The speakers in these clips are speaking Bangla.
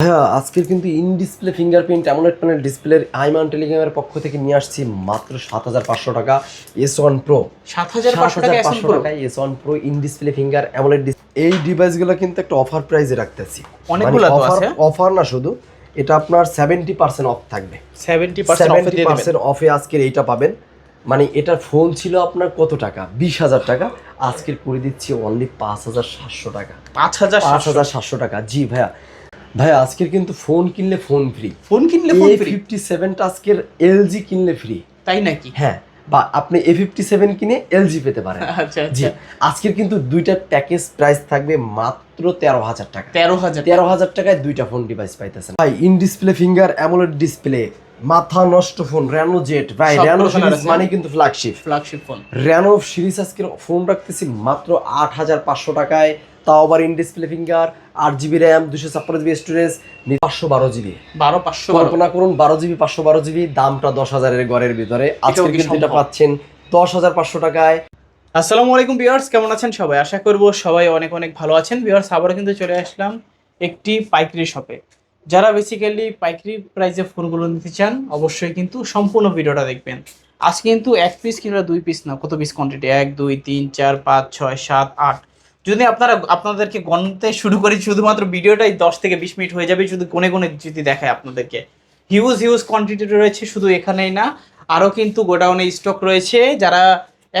হ্যাঁ আজকের কিন্তু in display fingerprint AMOLED panel ডিসপ্লের আইমান টেলিগ্রামের পক্ষ থেকে নিয়ে আসছি মাত্র সাত হাজার পাঁচশো টাকা এস ওয়ান প্রো সাত হাজার পাঁচশো টাকা S one pro in display finger AMOLED এই ডিভাইসগুলো কিন্তু একটা অফার প্রাইসে রাখতেছি। অনেকগুলো তো আছে। অফার না শুধু এটা আপনার সেভেন্টি পার্সেন্ট অফ থাকবে। সেভেন্টি পার্সেন্ট অফে আজকের এইটা পাবেন। মানে এটার ফোন ছিল আপনার কত টাকা? বিশ হাজার টাকা। আজকের করে দিচ্ছি অনলি পাঁচ হাজার সাতশো টাকা। পাঁচ হাজার পাঁচ হাজার সাতশো টাকা। জি ভাইয়া ভাইয়া আজকের কিন্তু ফোন কিনলে ফোন ফ্রি ফোন কিনলে ফোন ফ্রি ফিফটি সেভেনটা আজকের এলজি কিনলে ফ্রি তাই নাকি? হ্যাঁ বা আপনি এ ফিফটি সেভেন কিনে এলজি পেতে পারেন। আচ্ছা জি আচ্ছা আজকের কিন্তু দুইটার প্যাকেজ প্রাইস থাকবে মাত্র তেরো হাজার টাকা। তেরো হাজার তেরো হাজার টাকায় দুইটা ফোন ডিভাইস পাইতেছেন। ভাই in display finger AMOLED display মাথা নষ্ট ফোন র্যানো জেট ভাই র্যানো সিরিজ মানে কিন্তু flagship flagship phone Reno series আজকের ফোন রাখতেছি মাত্র আট হাজার পাঁচশো টাকায়। তাও আবার ইন ডিসপ্লে ফিঙ্গার আট জিবি র্যাম দুশো ছাপ্পান্ন জিবি স্টোরেজ পাঁচশো বারো জিবি বারো পাঁচশো কল্পনা করুন বারো জিবি পাঁচশো বারো জিবি দামটা দশ হাজারের ঘরের ভিতরে। আজকে কিন্তু এটা পাচ্ছেন দশ হাজার পাঁচশো টাকায়। আসসালামু আলাইকুম ভিউয়ার্স কেমন আছেন সবাই? আশা করব সবাই অনেক অনেক ভালো আছেন। ভিউয়ার্স আবারও কিন্তু চলে আসলাম একটি পাইকারি শপে যারা বেসিক্যালি পাইকারি প্রাইসে ফোনগুলো নিতে চান অবশ্যই কিন্তু সম্পূর্ণ ভিডিওটা দেখবেন। আজকে কিন্তু এক পিস কিংবা দুই পিস না কত পিস কোয়ান্টিটি এক দুই তিন চার পাঁচ ছয় সাত আট। যদি আপনারা আপনাদেরকে গণতে শুরু করি, শুধুমাত্র ভিডিওটাই দশ থেকে বিশ মিনিট হয়ে যাবে, শুধু কোনে কোনে যদি দেখায় আপনাদেরকে। হিউজ হিউজ কোয়ান্টিটি রয়েছে শুধু এখানেই না, আরও কিন্তু গোডাউনে স্টক রয়েছে। যারা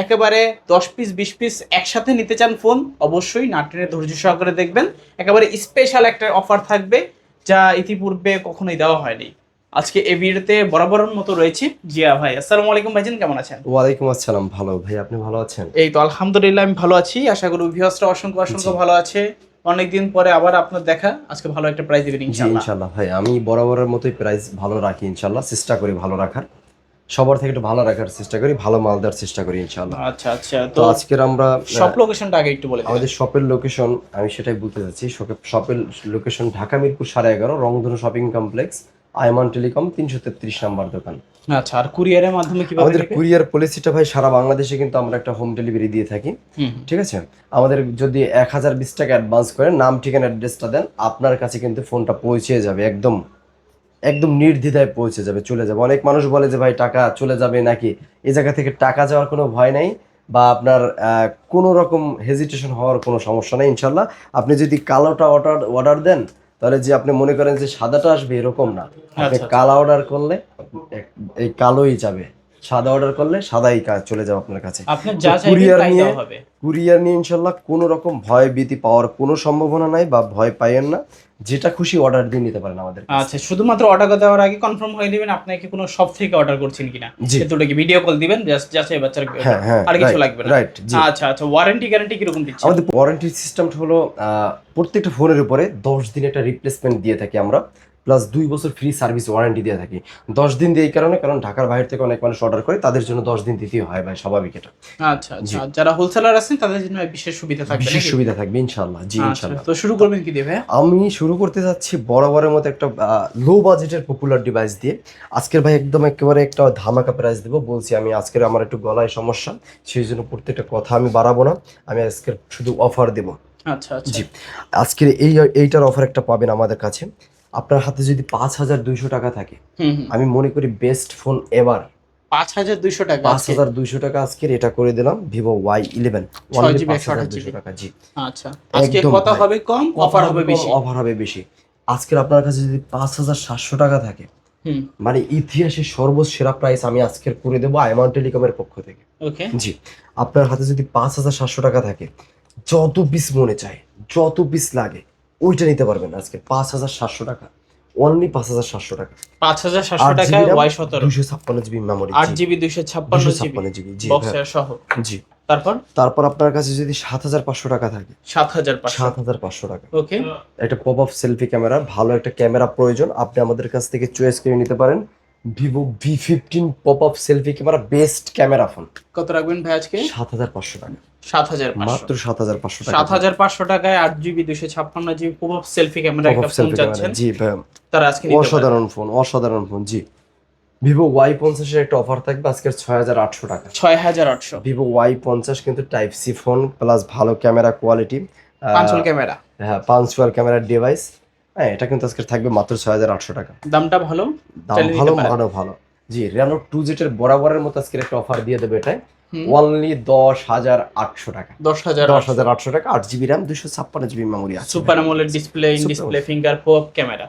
একেবারে দশ পিস বিশ পিস একসাথে নিতে চান ফোন অবশ্যই নাটেনে ধৈর্য সহকারে দেখবেন। একেবারে স্পেশাল একটা অফার থাকবে, যা ইতিপূর্বে কখনোই দেওয়া হয়নি। আজকে এই ভিডিওতে বরাবরের মতো রয়েছে। জিয়া ভাই আসসালামু আলাইকুম ভাইজান কেমন আছেন? ওয়ালাইকুম আসসালাম ভালো। ভাই আপনি ভালো আছেন? এই তো আলহামদুলিল্লাহ আমি ভালো আছি। আশা করি ভিউয়ার্সরা অসংখ্য অসংখ্য ভালো আছে। অনেকদিন পরে আবার আপনার দেখা। আজকে ভালো একটা প্রাইজ দিবেন জি ইনশাআল্লাহ। ভাই আমি বরাবরের মতোই প্রাইস ভালো রাখি ইনশাল্লাহ চেষ্টা করি ভালো রাখার। সবার থেকে একটু ভালো রাখার চেষ্টা করি ভালো মাল দেওয়ার চেষ্টা করি ইনশাল্লাহ আচ্ছা আচ্ছা। তো আজকের আমরা সব লোকেশনটা আগে একটু বলে আমাদের শপের লোকেশন আমি সেটাই বলতে চাচ্ছি শপের লোকেশন ঢাকা মিরপুর সাড়ে এগারো রংধনু শপিং কমপ্লেক্স আয়মান টেলিকম তিনশো তেত্রিশ নাম্বার দোকান। আচ্ছা আর কুরিয়ারের মাধ্যমে কীভাবে আমাদের? কুরিয়ার পলিসিটা ভাই সারা বাংলাদেশে কিন্তু আমরা একটা হোম ডেলিভারি দিয়ে থাকি। ঠিক আছে? আমাদের যদি এক হাজার বিশ টাকা অ্যাডভান্স করেন নাম ঠিকানা অ্যাড্রেসটা দেন আপনার কাছে কিন্তু ফোনটা পৌঁছে যাবে একদম একদম নির্দ্বিধায় পৌঁছে যাবে চলে যাবে। অনেক মানুষ বলে যে ভাই টাকা চলে যাবে নাকি? এ জায়গা থেকে টাকা যাওয়ার কোনো ভয় নাই বা আপনার কোনো রকম হেজিটেশন হওয়ার কোনো সমস্যা নেই ইনশাল্লাহ। আপনি যদি কালোটা অর্ডার অর্ডার দেন তাহলে যে আপনি মনে করেন যে সাদাটা আসবে এরকম না। আপনি কালা কালো অর্ডার করলে এই কালোই যাবে। সাদা অর্ডার করলে সাদাই কা- চলে যাবে আপনার কাছে। তাই নিয়ে- কুরিয়ার নিয়ে ইনশাল্লাহ কোনো রকম ভয় ভীতি পাওয়ার কোনো সম্ভাবনা নাই বা ভয় পাইয়েন না। যেটা খুশি অর্ডার দিয়ে নিতে পারেন আমাদের আচ্ছা শুধুমাত্র অর্ডার দেওয়ার আগে কনফার্ম হয়ে নেবেন আপনাকে কোনো শপ থেকে অর্ডার করছেন কিনা। জি। এতটুকু ভিডিও কল দিবেন? জাস্ট যাচাই বাচ্চার হ্যাঁ হ্যাঁ আর কিছু লাগবে না। রাইট আচ্ছা আচ্ছা ওয়ারেন্টি গ্যারান্টি কীরকম দিচ্ছে আমাদের ওয়ারেন্টি সিস্টেমটা হলো প্রত্যেকটা ফোনের উপরে দশ দিন একটা রিপ্লেসমেন্ট দিয়ে থাকি আমরা। প্লাস দুই বছর ফ্রি সার্ভিস ওয়ারেন্টি দিয়ে থাকি। দশ দিন দিয়ে এই কারণে কারণ ঢাকার বাইরে থেকে অনেক মানুষ অর্ডার করে তাদের জন্য দশ দিন দিতেই হয় ভাই স্বাভাবিক এটা। আচ্ছা আচ্ছা। যারা হোলসেলার আছেন তাদের জন্য বিশেষ সুবিধা থাকবে বিশেষ সুবিধা থাকবে ইনশাল্লাহ জি আচ্ছা, ইনশাল্লাহ তো শুরু করবেন কি দিয়ে ভাইয়া? আমি শুরু করতে যাচ্ছি বরাবরের মতো একটা লো বাজেটের পপুলার ডিভাইস দিয়ে। আজকের ভাই একদম একেবারে একটা ধামাকা প্রাইস দেবো। বলছি আমি আজকের আমার একটু গলায় সমস্যা সেই জন্য প্রত্যেকটা কথা আমি বাড়াবো না। আমি আজকের শুধু অফার দেবো। আচ্ছা আচ্ছা। জি। আজকের এই এইটার অফার একটা পাবেন আমাদের কাছে। আপনার হাতে যদি পাঁচ হাজার দুইশো টাকা থাকে আমি মনে করি বেস্ট ফোন এবার পাঁচ হাজার দুইশো টাকা পাঁচ হাজার দুইশো টাকা আজকের এটা করে দিলাম ভিভো ওয়াই ইলেভেন টাকা জি। আচ্ছা আজকে কথা হবে কম অফার হবে বেশি। অফার হবে বেশি। আজকের আপনার কাছে যদি পাঁচ হাজার সাতশো টাকা থাকে মানে ইতিহাসের সর্বসেরা প্রাইস আমি আজকের করে দেবো আইমান টেলিকমের পক্ষ থেকে। জি আপনার হাতে যদি পাঁচ হাজার সাতশো টাকা থাকে যত পিস মনে চায় যত পিস লাগে ওইটা নিতে পারবেন আজকে পাঁচ হাজার সাতশো টাকা। অনলি পাঁচ হাজার সাতশো টাকা। পাঁচ হাজার সাতশো টাকা ওয়াই সতেরো। দুশো ছাপ্পান্ন জিবি মেমোরি আট জিবি দুইশো ছাপ্পান্ন দুশো ছাপ্পান্ন জিবি। জি হ্যাঁ, সহ। জি। তারপর? তারপর আপনার কাছে যদি সাত হাজার পাঁচশো টাকা থাকে। সাত হাজার সাত হাজার পাঁচশো টাকা। ওকে। একটা পপ আপ সেলফি ক্যামেরা ভালো একটা ক্যামেরা প্রয়োজন। আপনি আমাদের কাছ থেকে চয়েস করে নিতে পারেন। Vivo V fifteen pop up selfie camera best camera phone কত রাখবেন ভাই আজকে? সাত হাজার পাঁচশো টাকা। সাত হাজার পাঁচশো। মাত্র সাত হাজার পাঁচশো টাকা। সাত হাজার পাঁচশো টাকায় আট জিবি দুশো ছাপ্পান্ন জিবি পপ সেলফি ক্যামেরা একটা আপ ফোন চাচ্ছেন। জি ভাই তারা আজকে। অসাধারণ ফোন অসাধারণ ফোন জি। ভিভো ওয়াই পঞ্চাশের একটা অফার থাকবে আজকের ছয় হাজার আটশো টাকা। ছয় হাজার আটশো। ভিভো ওয়াই পঞ্চাশ কিন্তু টাইপ সি ফোন প্লাস ভালো ক্যামেরা কোয়ালিটি ক্যামেরা হ্যাঁ পাঁচুয়াল ক্যামেরার ডিভাইস হ্যাঁ এটা কিন্তু আজকে থাকবে মাত্র ছয় হাজার আটশো টাকা। দামটা ভালো? দাম ভালো। মানও ভালো জি রেনো টু জেটের বরাবরের মতো আজকে একটা অফার দিয়ে দেবে এটাই। অনলি দশ হাজার আটশো টাকা। দশ হাজার দশ হাজার আটশো টাকা আট জিবি র্যাম দুশো ছাপ্পান্ন জিবি মেমোরি আছে। Super AMOLED display in display finger pop camera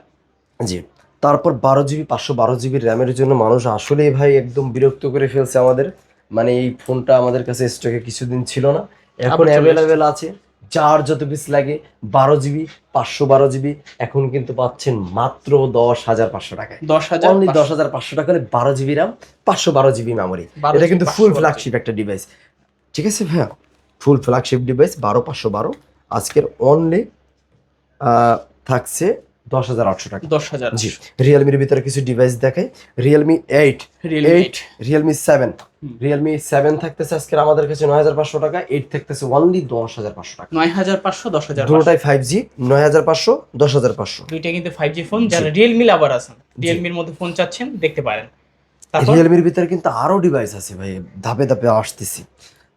জি তারপর বারো জিবি পাঁচশো বারো জিবি র্যামের জন্য মানুষ আসলেই ভাই একদম বিরক্ত করে ফেলছে আমাদের। মানে এই ফোনটা আমাদের কাছে স্টকে কিছুদিন ছিল না এখন অ্যাভেলেবেল আছে। যার যত পিস লাগে বারো জিবি পাঁচশো বারো জিবি এখন কিন্তু পাচ্ছেন মাত্র দশ হাজার পাঁচশো টাকায়। দশ হাজার অনলি দশ হাজার পাঁচশো টাকা হলে বারো জিবি র্যাম পাঁচশো বারো জিবি মেমোরি এটা কিন্তু ফুল ফ্ল্যাগশিপ একটা ডিভাইস ঠিক আছে ভাইয়া? ফুল ফ্ল্যাগশিপ ডিভাইস বারো পাঁচশো বারো। আজকের অনলি থাকছে দশ হাজার আটশো টাকা। দশ হাজার জি রিয়েলমির ভিতরে কিছু ডিভাইস দেখাই। Realme eight eight Realme seven Realme seven থাকতেছে আজকে আমাদের কাছে নয় হাজার পাঁচশো টাকা এইট থাকতেছে অনলি দশ হাজার পাঁচশো টাকা। নয় হাজার পাঁচশো দশ হাজার দুটোটাই ফাইভ জি নয় হাজার পাঁচশো দশ হাজার পাঁচশো। দুইটা কিন্তু ফাইভ জি ফোন যারা রিয়েলমি লাভার আছেন রিয়েলমির মধ্যে ফোন চাচ্ছেন দেখতে পারেন। রিয়েলমির ভিতরে কিন্তু আরও ডিভাইস আছে ভাই ধাপে ধাপে আসতেছি।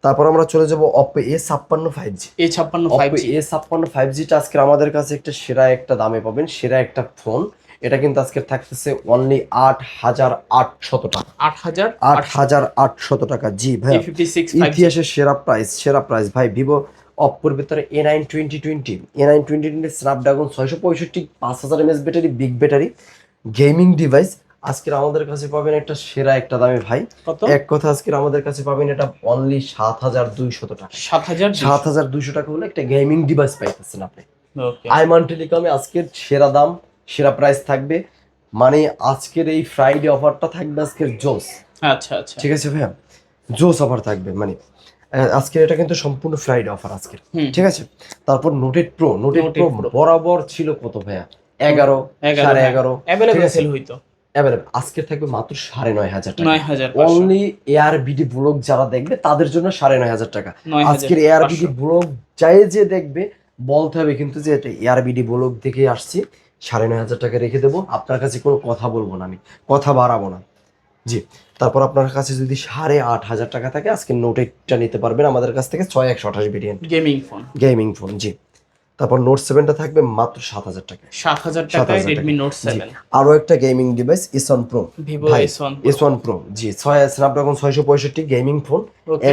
তারপর আমরা চলে যাব অপো এ ছাপ্পান্ন ফাইভ জি এ ছাপ্পান্ন ফাইভ জি এ ছাপ্পান্ন ফাইভ জিটা আজকে আমাদের কাছে একটা সেরা একটা দামে পাবেন সেরা একটা ফোন। এটা কিন্তু আজকে থাকতেছে অনলি আট হাজার আটশত টাকা। আট হাজার আট হাজার আটশত টাকা। জি ভাই ফিফটি সিক্স ফাইভ ইতিহাসের সেরা প্রাইস সেরা প্রাইস ভাই ভিভো অপ্পোর ভিতরে A nine twenty twenty A nine twenty twenty Snapdragon ছয়শো পঁয়ষট্টি পাঁচ হাজার MS battery big battery gaming device আজকের আমাদের কাছে পাবেন একটা সেরা একটা দামে ভাই। এক কথা আজকের আমাদের কাছে পাবেন এটা অনলি সাত হাজার দুইশত টাকা। সাত হাজার সাত হাজার দুইশো টাকা হলে একটা গেমিং ডিভাইস পাইতেছেন আপনি। আইমান টেলিকমে আজকের সেরা দাম সেরা প্রাইস থাকবে। মানে আজকের এই ফ্রাইডে অফারটা থাকবে আজকের জোস আচ্ছা আচ্ছা। ঠিক আছে ভাইয়া? জোস অফার থাকবে মানে আজকের এটা কিন্তু সম্পূর্ণ ফ্রাইডে অফার আজকের। ঠিক আছে? তারপর নোটেড প্রো নোটেড প্রো বরাবর ছিল কত ভাইয়া? এগারো এগারো সাড়ে। এগারো। সেল হইতো। অ্যাভেলেবল আজকে থাকবে মাত্র সাড়ে নয় হাজার টাকা। নয় হাজার পাঁচশো। অনলি এআর বিডি ব্লগ যারা দেখবে তাদের জন্য সাড়ে নয় হাজার টাকা। আজকের এআর বিডি ব্লগ যাই যে দেখবে বলতে হবে কিন্তু যে এটা এআর বিডি ব্লগ দেখে আসছি সাড়ে নয় হাজার টাকা রেখে দেবো। আপনার কাছে কোনো কথা বলব না আমি কথা বাড়াবো না। জি তারপর আপনার কাছে যদি সাড়ে আট হাজার টাকা থাকে আজকে নোট এইটটা নিতে পারবেন আমাদের কাছ থেকে ছয় একশো আঠাশ variant gaming phone gaming phone জি। তারপর নোট সেভেনটা থাকবে মাত্র সাত হাজার টাকা সাত হাজার টাকায় টাকা। রেডমি নোট সেভেন আরও একটা gaming device S one pro Vivo S one S one pro জি ছয় স্ন্যাপড্রাগন ছয়শো পঁয়ষট্টি গেমিং ফোন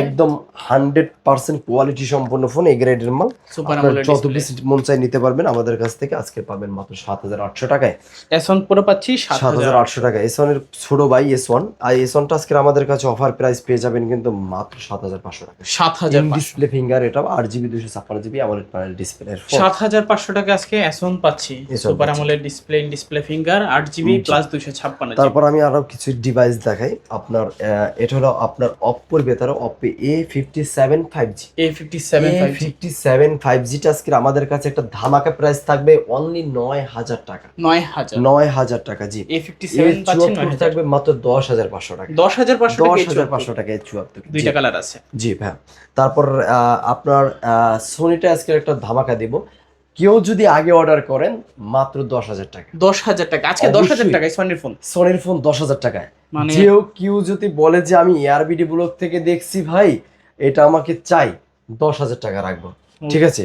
একদম হান্ড্রেড পার্সেন্ট কোয়ালিটি সম্পন্ন ফোন এই গ্রেডের মাল। আপনার আমোলেড যত পিস মন চাই নিতে পারবেন আমাদের কাছ থেকে আজকে পাবেন মাত্র সাত হাজার আটশো টাকায়। এস ওয়ান পুরো পাচ্ছি সাত হাজার। আটশো টাকা। এস ওয়ানের ছোট ভাই এস ওয়ান আর এস ওয়ানটা আজকে আমাদের কাছে অফার প্রাইস পেয়ে যাবেন কিন্তু মাত্র সাত হাজার পাঁচশো টাকা সাত হাজার পাঁচশো। ডিসপ্লে ফিঙ্গার এটা আট জিবি দুশো ছাপ্পান্ন জিবি প্যানেল ডিসপ্লে সাত হাজার পাঁচশো টাকা আজকে এস ওয়ান পাচ্ছি। Super. AMOLED display display finger আট জিবি প্লাস দুশো ছাপ্পান্ন তারপর আমি আরও কিছু ডিভাইস দেখাই। আপনার এটা হলো আপনার অপ্পোর ভেতরে Oppo A fifty seven five G A fifty seven fifty seven five জিটা আজকে আমাদের কাছে একটা ধামাকা প্রাইস থাকবে অনলি নয় হাজার টাকা। নয় হাজার। নয় হাজার টাকা জি। এ ফিফটি সেভেন থাকবে মাত্র দশ হাজার পাঁচশো টাকা। দশ হাজার পাঁচশো দশ হাজার পাঁচশো টাকা চুয়াত্তর দুইটা কালার আছে। জি ভাই তারপর আহ, আপনার সোনিটা আজকে একটা ধামাকা দিব। কেউ যদি আগে অর্ডার করেন মাত্র দশ হাজার টাকা। দশ হাজার টাকা। আজকে দশ হাজার। টাকা সোনির ফোন সোনির ফোন দশ হাজার টাকায়। মানে কেউ কেউ যদি বলে যে আমি এয়ারবিডি ব্লক থেকে দেখছি ভাই এটা আমাকে চাই দশ হাজার টাকা রাখব। ঠিক আছে?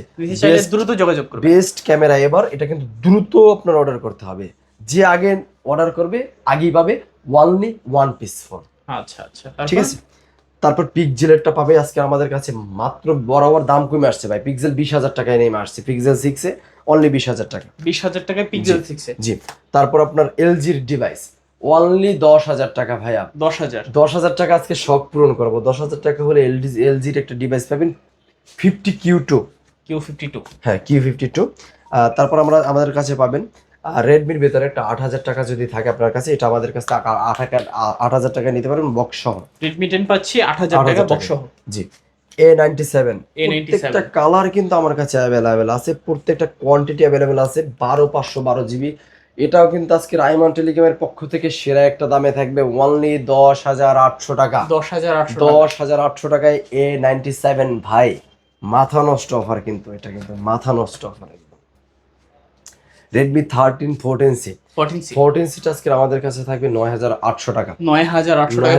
দ্রুত যোগাযোগ করবে। বেস্ট ক্যামেরা এবার এটা কিন্তু দ্রুত আপনার অর্ডার করতে হবে। যে আগে অর্ডার করবে আগেই পাবে ওয়ানলি ওয়ান পিস ফোন আচ্ছা আচ্ছা। ঠিক আছে? তারপর পিকজেলেরটা পাবে আজকে আমাদের কাছে মাত্র বরাবর দাম কমে আসছে ভাই। পিকজেল বিশ হাজার টাকায় নেমে আসছে পিক্সেল সিক্সে অনলি বিশ হাজার টাকা। বিশ হাজার টাকায় পিক্সেল সিক্সে জি। তারপর আপনার এলজির ডিভাইস অনলি দশ হাজার টাকা ভাইয়া। দশ হাজার? দশ হাজার টাকা আজকে শখ পূরণ করব। দশ হাজার টাকা হলে এলডি এলজির একটা ডিভাইস পাবেন fifty Q two Q fifty two হ্যাঁ কিউ ফিফটি টু তারপর আমরা আমাদের কাছে পাবেন রেডমির ভেতরে একটা আট হাজার টাকা যদি থাকে আপনার কাছে এটা আমাদের কাছে আট হাজার টাকা নিতে পারেন বক্স সহ। রেডমি টেন পাচ্ছি আট হাজার টাকা। বক্স জি। এ নাইনটি সেভেন প্রত্যেকটা কালার কিন্তু আমার কাছে অ্যাভেলেবেল আছে প্রত্যেকটা কোয়ান্টিটি অ্যাভেলেবেল আছে বারো পাঁচশো বারো জিবি এটাও কিন্তু আজকে রাইমন টেলিকমের পক্ষ থেকে সেরা একটা দামে থাকবে অনলি দশ হাজার আটশো টাকা। দশ হাজার আটশো দশ হাজার আটশো টাকায় এ নাইনটি সেভেন ভাই। মাথা নষ্ট অফার কিন্তু এটা কিন্তু মাথা নষ্ট offer Redmi thirteen fourteen C fourteen সিটা আজকে আমাদের কাছে থাকবে নয় হাজার আটশো টাকা। নয় হাজার আটশো নয়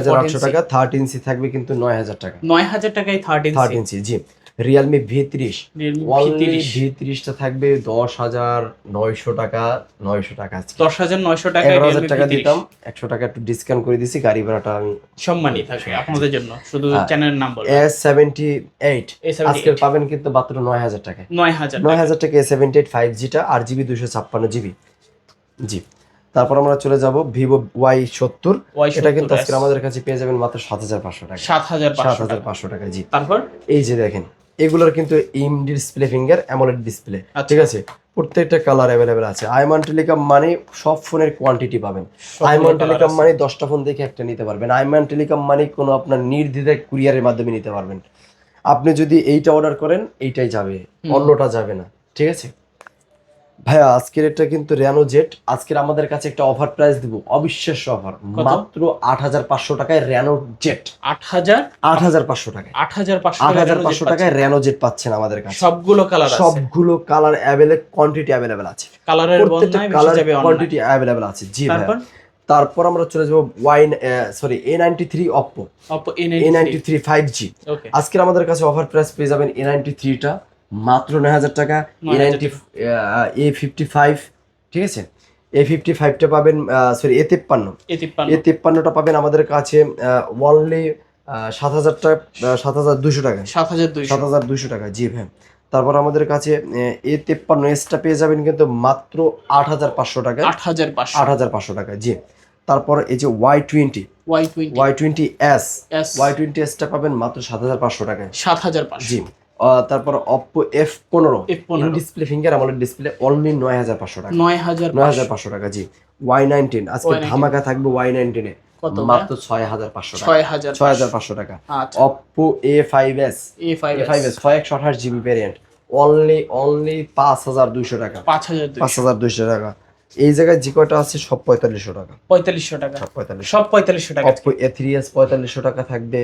টাকা থার্টিন সি থাকবে কিন্তু নয় হাজার টাকা। নয় হাজার টাকায় থার্টিন থার্টিন সি জি। রিয়েলমি ভি ত্রিশ Realme অনলি V30 ভি ত্রিশটা থাকবে দশ হাজার নয়শো টাকা নয়শো টাকা দশ হাজার নয়শো টাকা এগারো হাজার টাকা দিতাম একশো টাকা একটু ডিসকাউন্ট করে দিছি গাড়ি ভাড়াটা আমি সম্মানই থাকবে আপনাদের জন্য শুধু হ্যাঁ। চ্যানেলের নাম বলব। এস সেভেন্টি এইট আজকে পাবেন কিন্তু মাত্র নয় হাজার টাকায়। নয় হাজার নয় হাজার টাকা এ সেভেন্টি এইট ফাইভ জিটা আর জিবি দুশো ছাপ্পান্ন জিবি জি। তারপর আমরা চলে যাব ভিভো ওয়াই সত্তর। এটা কিন্তু আজকে আমাদের কাছে পেয়ে যাবেন মাত্র সাত হাজার পাঁচশো টাকা সাত হাজার সাত হাজার পাঁচশো টাকা জি। তারপর? এই যে দেখেন এগুলোর কিন্তু ইম ডিসপ্লে ফিঙ্গার অ্যামোলেড ডিসপ্লে। ঠিক আছে? প্রত্যেকটা কালার অ্যাভেলেবেল আছে। আইমন টেলিকম মানে সব ফোনের কোয়ান্টিটি পাবেন। আইমন টেলিকম মানে দশটা ফোন দেখে একটা নিতে পারবেন। আইমান টেলিকম মানে কোনো আপনার নির্দ্বিধায় কুরিয়ারের মাধ্যমে নিতে পারবেন। আপনি যদি এইটা অর্ডার করেন এইটাই যাবে। অন্যটা যাবে না ঠিক আছে? ভাইয়া আজকের এটা কিন্তু র্যানো জেট আজকের আমাদের কাছে একটা অফার প্রাইস দিব অবিশ্বাস্য অফার মাত্র আট হাজার পাঁচশো টাকায় রেনো জেট আট হাজার? আট হাজার পাঁচশো টাকায়। আট হাজার পাঁচশো আট হাজার পাঁচশো টাকায় র্যানো জেট পাচ্ছেন আমাদের কাছে। সবগুলো কালার আছে। সবগুলো কালার অ্যাভেলেবল কোয়ান্টিটি অ্যাভেলেবল আছে। কালারের কালার। কোয়ান্টিটি অ্যাভেলেবল আছে। জি ভাইয়া। তারপর? আমরা চলে যাব wine sorry A ninety three Oppo Oppo A A93 ninety three five G আজকের আমাদের কাছে অফার প্রাইস পেয়ে যাবেন এ নাইনটি থ্রিটা মাত্র নয় হাজার টাকা A ninety A fifty five ঠিক আছে? এ ফিফটি ফাইভটা পাবেন সরি এ তেপ্পান্ন। এ তিপ্পান্ন। এ তেপ্পান্নটা পাবেন আমাদের কাছে অনলি সাত হাজার টাকা সাত হাজার দুশো টাকা। সাত হাজার সাত হাজার দুশো টাকা জি ভাই। তারপর আমাদের কাছে এ তেপ্পান্ন এসটা পেয়ে যাবেন কিন্তু মাত্র আট হাজার পাঁচশো টাকা। আট হাজার পাঁচশো। আট হাজার পাঁচশো টাকা জি। তারপর এই যে Y twenty Y twenty Y twenty S Y twenty এসটা পাবেন মাত্র সাত হাজার পাঁচশো টাকায়। সাত হাজার পাঁচশো। জি। তারপর অপ্পো এফ পনেরো। ডিসপ্লে ফিঙ্গার আমলের ডিসপ্লে অনলি নয় হাজার পাঁচশো টাকা। নয় হাজার নয় হাজার পাঁচশো টাকা জি। ওয়াই নাইনটিন আজকে ধামাকা থাকবে ওয়াই নাইনটিনে মাত্র ছয় হাজার পাঁচশো টাকা। ছয় হাজার ছয় হাজার পাঁচশো টাকা। Oppo A five S A five five S ছয় একশো আঠাশ জিবি ভ্যারিয়েন্ট অনলি অনলি পাঁচ হাজার দুইশো টাকা। পাঁচ হাজার পাঁচ হাজার দুইশো টাকা। এই জায়গায় যে কয়টা আছে সব পঁয়তাল্লিশশো টাকা। পঁয়তাল্লিশশো টাকা। সব পঁয়তাল্লিশ সব পঁয়তাল্লিশশো টাকা এ থ্রি এস পঁয়তাল্লিশশো টাকা থাকবে।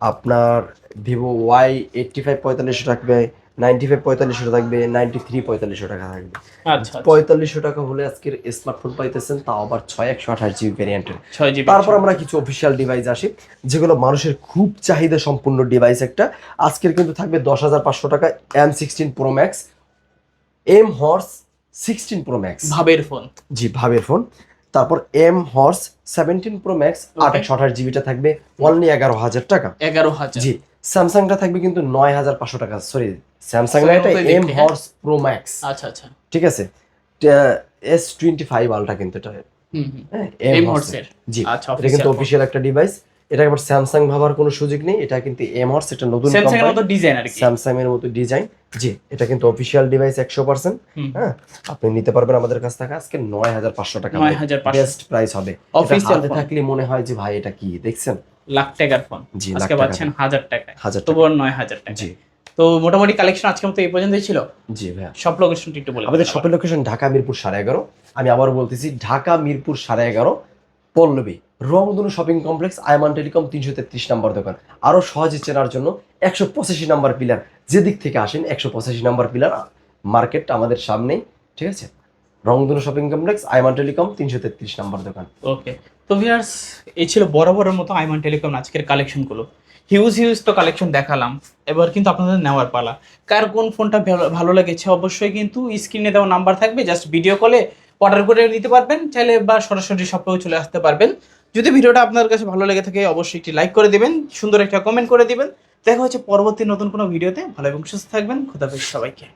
আপনার ভিভো ওয়াই এইটটি ফাইভ পঁয়তাল্লিশশো থাকবে নাইনটি ফাইভ পঁয়তাল্লিশশো থাকবে নাইনটি থ্রি পঁয়তাল্লিশশো টাকা থাকবে। আচ্ছা আচ্ছা। পঁয়তাল্লিশশো টাকা হলে আজকের স্মার্টফোন পাইতেছেন তাও আবার ছয় একশো আঠাশ জিবি ভ্যারিয়েন্টের তারপর আমরা কিছু অফিসিয়াল ডিভাইস আসি যেগুলো মানুষের খুব চাহিদা সম্পূর্ণ ডিভাইস একটা। আজকের কিন্তু থাকবে দশ হাজার পাঁচশো টাকা M sixteen pro max M horse sixteen pro max ভাবের ফোন। জি ভাবের ফোন। তারপর M horse seventeen pro max একশো আঠাশ জিবিটা থাকবে। অনলি এগারো হাজার টাকা। এগারো হাজার। জি স্যামসাংটা থাকবে কিন্তু নয় হাজার পাঁচশো টাকা। সরি স্যামসাং না এটা এম হ্যাঁ। হর্স প্রো ম্যাক্স আচ্ছা আচ্ছা। ঠিক আছে? এস টোয়েন্টি ফাইভ আলটা কিন্তু এটা। হ্যাঁ এম হর্সের জি আচ্ছা এটা কিন্তু অফিসিয়াল একটা ডিভাইস এটা আবার স্যামসাং ভাবার কোনো সুযোগ নেই এটা কিন্তু এম হর্স এটা নতুন স্যামসাং এর মতো ডিজাইন আর কি। স্যামসাং এর মতো ডিজাইন জি এটা কিন্তু অফিসিয়াল ডিভাইস একশো পার্সেন্ট হুম। হ্যাঁ আপনি নিতে পারবেন আমাদের কাছ থেকে আজকে নয় হাজার পাঁচশো টাকা। 9,500 বেস্ট প্রাইস হবে। Official থাকলে মনে হয় যে ভাই এটা কি? দেখছেন? লাখ টাকার ফোন জি, আজকে পাচ্ছেন হাজার টাকায়। হাজার তবু টাকা। নয় হাজার টাকা জি। তো মোটামুটি কালেকশন আজকে মতো এই পর্যন্তই ছিল। জি ভাইয়া। সব লোকেশনটি একটু বলে আমাদের শপের লোকেশন ঢাকা মিরপুর সাড়ে এগারো। আমি আবার বলতেছি ঢাকা মিরপুর সাড়ে এগারো পল্লবী। রংধনু শপিং কমপ্লেক্স, আয়মান টেলিকম, তিনশো তেত্রিশ নাম্বার দোকান। আরও সহজে চেনার জন্য একশো পঁচাশি নাম্বার পিলার। যেদিক থেকে আসেন, একশো পঁচাশি নাম্বার পিলার, মার্কেট আমাদের সামনেই, ঠিক আছে? রংধনু শপিং কমপ্লেক্স, আয়মান টেলিকম, তিনশো তেত্রিশ নাম্বার দোকান। ওকে। তো ভিউয়ার্স, এই ছিল বরাবরের মতো আইমান টেলিকম আজকের কালেকশনগুলো হিউজ হিউজ তো কালেকশন দেখালাম। এবার কিন্তু আপনাদের নেওয়ার পালা। কার কোন ফোনটা ভালো- ভালো লেগেছে অবশ্যই কিন্তু স্ক্রিনে দেওয়া নাম্বার থাকবে। জাস্ট ভিডিও কলে অর্ডার করে নিতে পারবেন। চাইলে বা সরাসরি শপেও চলে আসতে পারবেন। যদি ভিডিওটা আপনার কাছে ভালো লেগে থাকে, অবশ্যই একটি লাইক করে দিবেন, সুন্দর একটা কমেন্ট করে দেবেন। দেখা হচ্ছে পরবর্তী নতুন কোনো ভিডিওতে। ভালো এবং সুস্থ থাকবেন। খুদাফিজ সবাইকে।